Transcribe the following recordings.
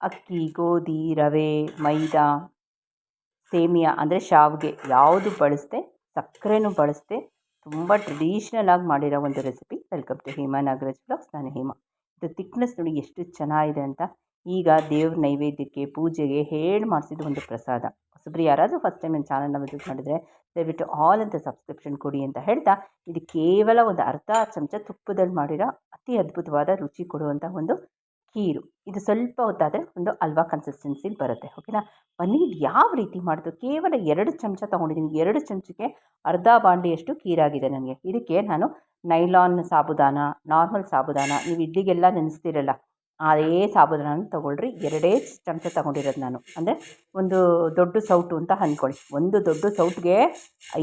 ಅಕ್ಕಿ, ಗೋಧಿ, ರವೆ, ಮೈದಾ, ಸೇಮಿಯಾ ಅಂದರೆ ಶಾವಿಗೆ ಯಾವುದು ಬಳಸದೆ ಸಕ್ಕರೆನೂ ಬಳಸದೆ ತುಂಬ ಟ್ರೆಡಿಷ್ನಲ್ ಆಗಿ ಮಾಡಿರೋ ಒಂದು recipe welcome to Hema Nagaraj blogs ನಾನು ಹೇಮಾ. ಇದು ಥಿಕ್ನೆಸ್ ನೋಡಿ ಎಷ್ಟು ಚೆನ್ನಾಗಿದೆ ಅಂತ ಈಗ ದೇವ್ರ ನೈವೇದ್ಯಕ್ಕೆ, ಪೂಜೆಗೆ ಹೇಳಿ ಮಾಡಿಸಿದ ಒಂದು ಪ್ರಸಾದ. ಹೊಸಬ್ರು ಯಾರಾದರೂ ಫಸ್ಟ್ ಟೈಮ್ ನನ್ನ ಚಾನಲ್ನ ವಿಸಿಟ್ ಮಾಡಿದರೆ ದಯವಿಟ್ಟು ಆಲ್ ಅಂತ ಸಬ್ಸ್ಕ್ರಿಪ್ಷನ್ ಕೊಡಿ ಅಂತ ಹೇಳ್ತಾ ಇದು ಕೇವಲ ಒಂದು ಅರ್ಧ ಚಮಚ ತುಪ್ಪದಲ್ಲಿ ಮಾಡಿರೋ ಅತಿ ಅದ್ಭುತವಾದ ರುಚಿ ಕೊಡುವಂಥ ಒಂದು ಖೀರು ಇದು ಸ್ವಲ್ಪ ಹೊತ್ತಾದರೆ ಒಂದು ಹಲ್ವಾ ಕನ್ಸಿಸ್ಟೆನ್ಸಿಲಿ ಬರುತ್ತೆ ಓಕೆನಾ ಪನ್ನೀರ್ ಯಾವ ರೀತಿ ಮಾಡೋದು? ಕೇವಲ ಎರಡು ಚಮಚ ತೊಗೊಂಡಿದ್ದೀನಿ. ಎರಡು ಚಮಚಕ್ಕೆ ಅರ್ಧ ಬಾಂಡಿಯಷ್ಟು ಖೀರಾಗಿದೆ ನನಗೆ. ಇದಕ್ಕೆ ನಾನು ನೈಲಾನ್ ಸಾಬುದಾನ, ನಾರ್ಮಲ್ ಸಾಬುದಾನ, ನೀವು ಇಡ್ಲಿಗೆಲ್ಲ ನೆನೆಸ್ತಿರಲ್ಲ. ಅದೇ ಸಾಬುದಾನ ತೊಗೊಳ್ರಿ. ಎರಡೇ ಚಮಚ ತಗೊಂಡಿರೋದು ನಾನು. ಅಂದರೆ ಒಂದು ದೊಡ್ಡ ಸೌಟು ಅಂತ ಅಂದ್ಕೊಳ್ಳಿ. ಒಂದು ದೊಡ್ಡ ಸೌಟ್ಗೆ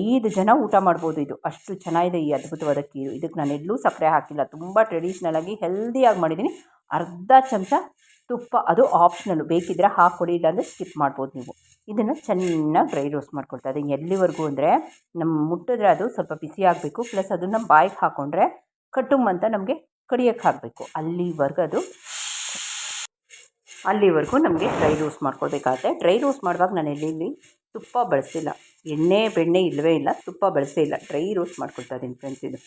ಐದು ಜನ ಊಟ ಮಾಡ್ಬೋದು ಇದು. ಅಷ್ಟು ಚೆನ್ನಾಗಿದೆ ಈ ಅದ್ಭುತವಾದ ಕೀರು. ಇದಕ್ಕೆ ನಾನು ಎಲ್ಲೂ ಸಕ್ಕರೆ ಹಾಕಿಲ್ಲ. ತುಂಬ ಟ್ರೆಡಿಷ್ನಲಾಗಿ ಹೆಲ್ದಿಯಾಗಿ ಮಾಡಿದ್ದೀನಿ. ಅರ್ಧ ಚಮಚ ತುಪ್ಪ, ಅದು ಆಪ್ಷನಲ್ಲು ಬೇಕಿದ್ದರೆ ಹಾಕ್ಕೊಡಿ, ಇಲ್ಲಾಂದರೆ ಸ್ಕಿಪ್ ಮಾಡ್ಬೋದು ನೀವು. ಇದನ್ನು ಚೆನ್ನಾಗಿ ಡ್ರೈ ರೋಸ್ಟ್ ಮಾಡ್ಕೊಳ್ತಾ ಇದ್ದೀನಿ ಎಲ್ಲಿವರೆಗೂ ಅಂದರೆ ನಮ್ಮ ಮುಟ್ಟಿದ್ರೆ ಅದು ಸ್ವಲ್ಪ ಬಿಸಿ ಆಗಬೇಕು. ಪ್ಲಸ್ ಅದನ್ನು ಬಾಯಿಗೆ ಹಾಕ್ಕೊಂಡ್ರೆ ಕಟ್ಟುಮ್ ಅಂತ ನಮಗೆ ಕಡಿಯೋಕ್ಕೆ ಹಾಕಬೇಕು ಅಲ್ಲಿವರೆಗೂ ಅದು ಅಲ್ಲಿವರೆಗೂ ನಮಗೆ ಡ್ರೈ ರೋಸ್ಟ್ ಮಾಡ್ಕೊಳ್ಬೇಕಾಗತ್ತೆ ಡ್ರೈ ರೋಸ್ಟ್ ಮಾಡುವಾಗ ನಾನು ಎಲ್ಲಿ ತುಪ್ಪ ಬಳಸಿಲ್ಲ. ಎಣ್ಣೆ, ಬೆಣ್ಣೆ ಇಲ್ಲವೇ ಇಲ್ಲ. ತುಪ್ಪ ಬಳಸೇ ಇಲ್ಲ. ಡ್ರೈ ರೋಸ್ಟ್ ಮಾಡ್ಕೊಳ್ತಾ ಇದ್ದೀನಿ ಫ್ರೆಂಡ್ಸ್ ಇದು.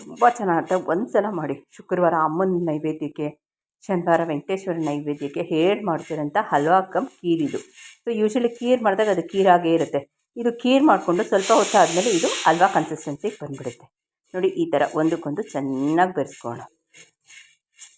ತುಂಬ ಚೆನ್ನಾಗುತ್ತೆ. ಒಂದು ಸಲ ಮಾಡಿ. ಶುಕ್ರವಾರ ಅಮ್ಮನ ನೈವೇದ್ಯಕ್ಕೆ, ಶನಿವಾರ ವೆಂಕಟೇಶ್ವರ ನೈವೇದ್ಯಕ್ಕೆ ಹೇಳಿ ಮಾಡ್ತಿರೋಂಥ ಹಲ್ವಾ ಕಮ್ ಕೀರಿದು ಸೊ ಯೂಶ್ವಲಿ ಕೀರ್ ಮಾಡಿದಾಗ ಅದು ಕೀರಾಗೇ ಇರುತ್ತೆ. ಇದು ಕೀರ್ ಮಾಡಿಕೊಂಡು ಸ್ವಲ್ಪ ಹೊತ್ತು ಆದಮೇಲೆ ಇದು ಹಲ್ವಾ ಕನ್ಸಿಸ್ಟೆನ್ಸಿಗೆ ಬಂದುಬಿಡುತ್ತೆ. ನೋಡಿ, ಈ ಥರ ಒಂದಕ್ಕೊಂದು ಚೆನ್ನಾಗಿ ಬೆರೆಸ್ಕೋಣ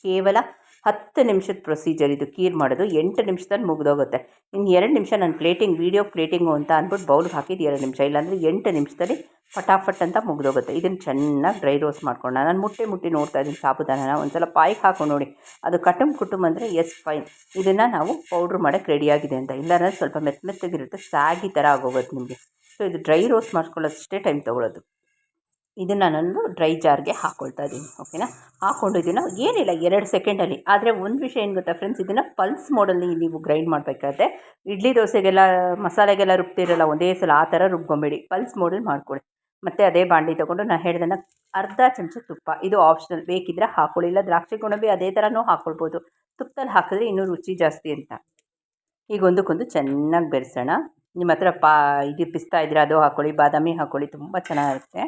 ಕೇವಲ ಹತ್ತು ನಿಮಿಷದ ಪ್ರೊಸೀಜರ್ ಇದು ಕೀರ್ ಮಾಡೋದು ಎಂಟು ನಿಮಿಷದಲ್ಲಿ ಮುಗಿದೋಗುತ್ತೆ. ಇನ್ನು ಎರಡು ನಿಮಿಷ ನಾನು ಪ್ಲೇಟಿಂಗ್ ವೀಡಿಯೋ ಪ್ಲೇಟಿಂಗು ಅಂತ ಅಂದ್ಬಿಟ್ಟು ಬೌಲ್ಗೆ ಹಾಕಿದ್ದು ಎರಡು ನಿಮಿಷ, ಇಲ್ಲಾಂದರೆ ಎಂಟು ನಿಮಿಷದಲ್ಲಿ ಫಟಾಫಟ್ ಅಂತ ಮುಗಿದೋಗುತ್ತೆ. ಇದನ್ನು ಚೆನ್ನಾಗಿ ಡ್ರೈ ರೋಸ್ಟ್ ಮಾಡ್ಕೊಂಡು ನಾನು ಮುಟ್ಟೆ ಮುಟ್ಟಿ ನೋಡ್ತಾ ಇದ್ದೀನಿ ಒಂದು ಸಲ ಪಾಯ್ಗೆ ಹಾಕೊಂಡು ನೋಡಿ. ಅದು ಕಟುಂ ಕುಟುಂಬ ಅಂದರೆ ಎಸ್ ಫೈನ್ ಇದನ್ನು ನಾವು ಪೌಡ್ರ್ ಮಾಡೋಕ್ಕೆ ರೆಡಿಯಾಗಿದೆ ಅಂತ. ಇಲ್ಲಾಂದರೆ ಸ್ವಲ್ಪ ಮೆತ್ತ ಮೆತ್ತಗಿರುತ್ತೆ ಸ್ಯಾಗಿ ಥರ ಆಗೋಗುತ್ತೆ ನಿಮಗೆ. ಸೊ ಇದು ಡ್ರೈ ರೋಸ್ಟ್ ಮಾಡ್ಕೊಳ್ಳೋಷ್ಟೇ ಟೈಮ್ ತೊಗೊಳ್ಳೋದು ಇದನ್ನು ನಾನು ಡ್ರೈ ಜಾರ್ಗೆ ಹಾಕ್ಕೊಳ್ತಾ ಇದ್ದೀನಿ ಓಕೆನಾ ಹಾಕ್ಕೊಂಡು ಇದನ್ನು ಏನಿಲ್ಲ, ಎರಡು ಸೆಕೆಂಡಲ್ಲಿ ಆದರೆ ಒಂದು ವಿಷಯ ಏನು ಗೊತ್ತಾ ಫ್ರೆಂಡ್ಸ್ ಇದನ್ನು ಪಲ್ಸ್ ಮೋಡಲ್ಲಿ ನೀವು ಗ್ರೈಂಡ್ ಮಾಡಬೇಕಾದ್ರೆ ಇಡ್ಲಿ ದೋಸೆಗೆಲ್ಲ, ಮಸಾಲೆಗೆಲ್ಲ ರುಬ್ತಿರಲ್ಲ, ಒಂದೇ ಸಲ ಆ ಥರ ರುಬ್ಕೊಂಬೇಡಿ. ಪಲ್ಸ್ ಮೋಡಲ್ಲಿ ಮಾಡ್ಕೊಳ್ಳಿ. ಮತ್ತು ಅದೇ ಬಾಂಡಿ ತೊಗೊಂಡು ನಾನು ಹೇಳ್ದನ್ನು ಅರ್ಧ ಚಮಚ ತುಪ್ಪ. ಇದು ಆಪ್ಷನಲ್ ಬೇಕಿದ್ದರೆ ಹಾಕೊಳ್ಳಿ, ಇಲ್ಲ ದ್ರಾಕ್ಷಿ ಗೋಡಂಬಿ ಅದೇ ಥರನೂ ಹಾಕ್ಕೊಳ್ಬೋದು ತುಪ್ಪದಲ್ಲಿ ಹಾಕಿದ್ರೆ ಇನ್ನೂ ರುಚಿ ಜಾಸ್ತಿ ಅಂತ. ಈಗ ಒಂದಕ್ಕೊಂದು ಚೆನ್ನಾಗಿ ಬೆರೆಸೋಣ. ನಿಮ್ಮ ಹತ್ರ ಪಾ, ಇದು ಪಿಸ್ತಾ ಇದ್ದರೆ ಅದು ಹಾಕ್ಕೊಳ್ಳಿ ಬಾದಾಮಿ ಹಾಕ್ಕೊಳ್ಳಿ ತುಂಬ ಚೆನ್ನಾಗಿರುತ್ತೆ.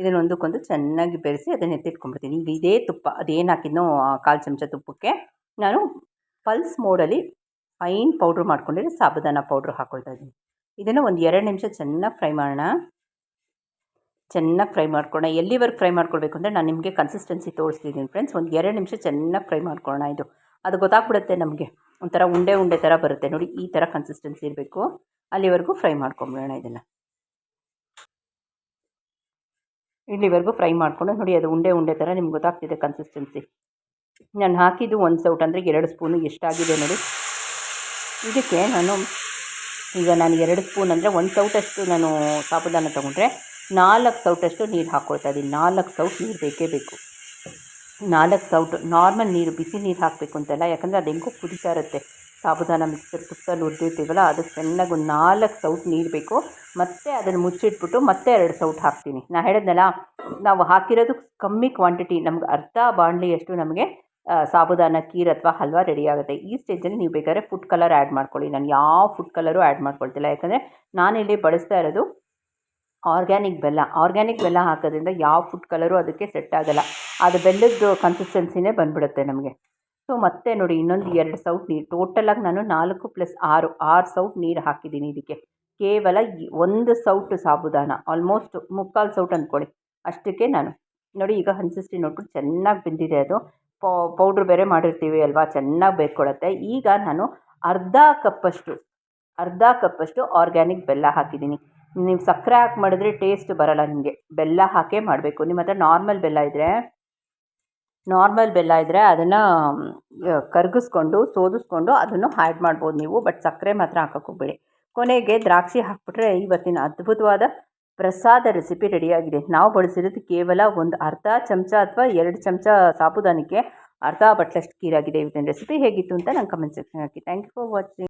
ಇದನ್ನು ಒಂದಕ್ಕೊಂದು ಚೆನ್ನಾಗಿ ಬೆರೆಸಿ ಅದನ್ನು ಎತ್ತಿಟ್ಕೊಂಡ್ಬಿಡ್ತೀನಿ. ಈಗ ಇದೇ ತುಪ್ಪ, ಅದೇನು ಹಾಕಿದ್ನೋ ಕಾಲು ಚಮಚ ತುಪ್ಪಕ್ಕೆ, ನಾನು ಪಲ್ಸ್ ಮೋಡಲ್ಲಿ ಫೈನ್ ಪೌಡ್ರ್ ಮಾಡ್ಕೊಂಡಿರೋ ಸಾಬುದಾನ ಪೌಡ್ರ್ ಹಾಕ್ಕೊಳ್ತಾ ಇದ್ದೀನಿ. ಇದನ್ನು ಒಂದು ಎರಡು ನಿಮಿಷ ಚೆನ್ನಾಗಿ ಫ್ರೈ ಮಾಡೋಣ. ಚೆನ್ನಾಗಿ ಫ್ರೈ ಮಾಡ್ಕೊಳ್ಳೋಣ ಎಲ್ಲಿವರೆಗೆ ಫ್ರೈ ಮಾಡ್ಕೊಳ್ಬೇಕು ಅಂದರೆ ನಾನು ನಿಮಗೆ ಕನ್ಸಿಸ್ಟೆನ್ಸಿ ತೋರಿಸ್ತಿದ್ದೀನಿ ಫ್ರೆಂಡ್ಸ್ ಒಂದು ಎರಡು ನಿಮಿಷ ಚೆನ್ನಾಗಿ ಫ್ರೈ ಮಾಡ್ಕೊಳ್ಳೋಣ ಇದು. ಅದು ಗೊತ್ತಾಗ್ಬಿಡುತ್ತೆ ನಮಗೆ. ಒಂಥರ ಉಂಡೆ ಉಂಡೆ ಥರ ಬರುತ್ತೆ. ನೋಡಿ, ಈ ಥರ ಕನ್ಸಿಸ್ಟೆನ್ಸಿ ಇರಬೇಕು. ಅಲ್ಲಿವರೆಗೂ ಫ್ರೈ ಮಾಡ್ಕೊಂಬಿಡೋಣ ಇದನ್ನು. ಇಲ್ಲಿವರೆಗೂ ಫ್ರೈ ಮಾಡಿಕೊಂಡು, ನೋಡಿ ಅದು ಉಂಡೆ ಉಂಡೆ ಥರ ನಿಮ್ಗೆ ಗೊತ್ತಾಗ್ತಿದೆ ಕನ್ಸಿಸ್ಟೆನ್ಸಿ ನಾನು ಹಾಕಿದ್ದು ಒಂದು ಸೌಟ್ ಅಂದರೆ ಎರಡು ಸ್ಪೂನು ಎಷ್ಟಾಗಿದೆ ನೋಡಿ. ಇದಕ್ಕೆ ನಾನು ಈಗ ನಾನು ಎರಡು ಸ್ಪೂನ್ ಅಂದರೆ ಒಂದು ಸೌಟಷ್ಟು ನಾನು ಸಾಬುದಾನ ತೊಗೊಂಡ್ರೆ ನಾಲ್ಕು ಸೌಟಷ್ಟು ನೀರು ಹಾಕ್ಕೊಳ್ತಾ ಇದ್ದೀನಿ ನಾಲ್ಕು ಸೌಟ್ ನೀರು ಬೇಕೇ ಬೇಕು. ನಾಲ್ಕು ಸೌಟು, ನಾರ್ಮಲ್ ನೀರು, ಬಿಸಿ ನೀರು ಹಾಕಬೇಕು ಅಂತಲ್ಲ, ಯಾಕಂದರೆ ಅದು ಹೆಂಗೋ ಕುದಿತಾ ಇರುತ್ತೆ. ಸಾಬುದಾನ ಮಿಕ್ಸರ್ ತುಪ್ಪದಲ್ಲಿ ಹುರಿದಿರ್ತೀವಲ್ಲ ಅದು ಚೆನ್ನಾಗಿ ಒಂದು ನಾಲ್ಕು ಸೌಟ್ ನೀರು ಬೇಕು. ಮತ್ತು ಅದನ್ನು ಮುಚ್ಚಿಟ್ಬಿಟ್ಟು ಮತ್ತೆ ಎರಡು ಸೌಟ್ ಹಾಕ್ತೀನಿ. ನಾನು ಹೇಳಿದ್ನಲ್ಲ, ನಾವು ಹಾಕಿರೋದು ಕಮ್ಮಿ ಕ್ವಾಂಟಿಟಿ, ನಮ್ಗೆ ಅರ್ಧ ಬಾಣಲಿಯಷ್ಟು ನಮಗೆ ಸಾಬುದಾನ ಕೀರ್ ಅಥವಾ ಹಲ್ವಾ ರೆಡಿ ಆಗುತ್ತೆ. ಈ ಸ್ಟೇಜಲ್ಲಿ ನೀವು ಬೇಕಾದ್ರೆ ಫುಡ್ ಕಲರ್ ಆ್ಯಡ್ ಮಾಡ್ಕೊಳ್ಳಿ. ನಾನು ಯಾವ ಫುಡ್ ಕಲರು ಆ್ಯಡ್ ಮಾಡ್ಕೊಳ್ತಿಲ್ಲ. ಯಾಕಂದರೆ ನಾನಿಲ್ಲಿ ಬಳಸ್ತಾ ಇರೋದು ಆರ್ಗ್ಯಾನಿಕ್ ಬೆಲ್ಲ. ಆರ್ಗ್ಯಾನಿಕ್ ಬೆಲ್ಲ ಹಾಕೋದ್ರಿಂದ ಯಾವ ಫುಡ್ ಕಲರು ಅದಕ್ಕೆ ಸೆಟ್ ಆಗೋಲ್ಲ. ಅದು ಬೆಲ್ಲದ್ದು ಕನ್ಸಿಸ್ಟೆನ್ಸಿನೇ ಬಂದ್ಬಿಡುತ್ತೆ ನಮಗೆ. ಸೊ ಮತ್ತೆ ನೋಡಿ ಇನ್ನೊಂದು ಎರಡು ಸೌಟ್ ನೀರು. ಟೋಟಲಾಗಿ ನಾನು ನಾಲ್ಕು ಪ್ಲಸ್ ಆರು ಆರು ಸೌಟ್ ನೀರು ಹಾಕಿದ್ದೀನಿ ಇದಕ್ಕೆ. ಕೇವಲ ಒಂದು ಸೌಟ್ ಸಾಬುದಾನ. ಆಲ್ಮೋಸ್ಟ್ ಮುಕ್ಕಾಲು ಸೌಟ್ ಅಂದ್ಕೊಳ್ಳಿ ಅಷ್ಟಕ್ಕೆ ನಾನು. ನೋಡಿ ಈಗ ಹನ್ಸಿಸ್ಟಿ ನೋಡ್ಬಿಟ್ಟು ಚೆನ್ನಾಗಿ ಬೆಂದಿದೆ ಅದು. ಪೌಡ್ರ್ ಬೇರೆ ಮಾಡಿರ್ತೀವಿ ಅಲ್ವಾ? ಚೆನ್ನಾಗಿ ಬೇಯ್ಕೊಳ್ಳುತ್ತೆ ಈಗ ನಾನು ಅರ್ಧ ಕಪ್ಪಷ್ಟು ಅರ್ಧ ಕಪ್ಪಷ್ಟು ಆರ್ಗ್ಯಾನಿಕ್ ಬೆಲ್ಲ ಹಾಕಿದ್ದೀನಿ. ನೀವು ಸಕ್ಕರೆ ಹಾಕಿ ಮಾಡಿದ್ರೆ ಟೇಸ್ಟ್ ಬರೋಲ್ಲ ನಿಮಗೆ. ಬೆಲ್ಲ ಹಾಕೇ ಮಾಡಬೇಕು. ನಿಮ್ಮ ಹತ್ರ ನಾರ್ಮಲ್ ಬೆಲ್ಲ ಇದ್ದರೆ ನಾರ್ಮಲ್ ಬೆಲ್ಲ ಇದ್ದರೆ ಅದನ್ನು ಕರಗಿಸ್ಕೊಂಡು, ಸೋದಿಸ್ಕೊಂಡು ಅದನ್ನು ಆ್ಯಡ್ ಮಾಡ್ಬೋದು ನೀವು ಬಟ್ ಸಕ್ಕರೆ ಮಾತ್ರ ಹಾಕೋಕ್ಕೋಗ್ಬೇಡಿ ಕೊನೆಗೆ ದ್ರಾಕ್ಷಿ ಹಾಕ್ಬಿಟ್ರೆ ಇವತ್ತಿನ ಅದ್ಭುತವಾದ ಪ್ರಸಾದ ರೆಸಿಪಿ ರೆಡಿಯಾಗಿದೆ. ನಾವು ಬಳಸಿರೋದು ಕೇವಲ ಒಂದು ಅರ್ಧ ಚಮಚ ಅಥವಾ ಎರಡು ಚಮಚ ಸಾಬುದಾನಕ್ಕೆ ಅರ್ಧ ಬಟ್ಲಷ್ಟು ಕೀರಾಗಿದೆ ಇವತ್ತಿನ ರೆಸಿಪಿ ಹೇಗಿತ್ತು ಅಂತ ನಂಗೆ comment section hockey. Thank you for watching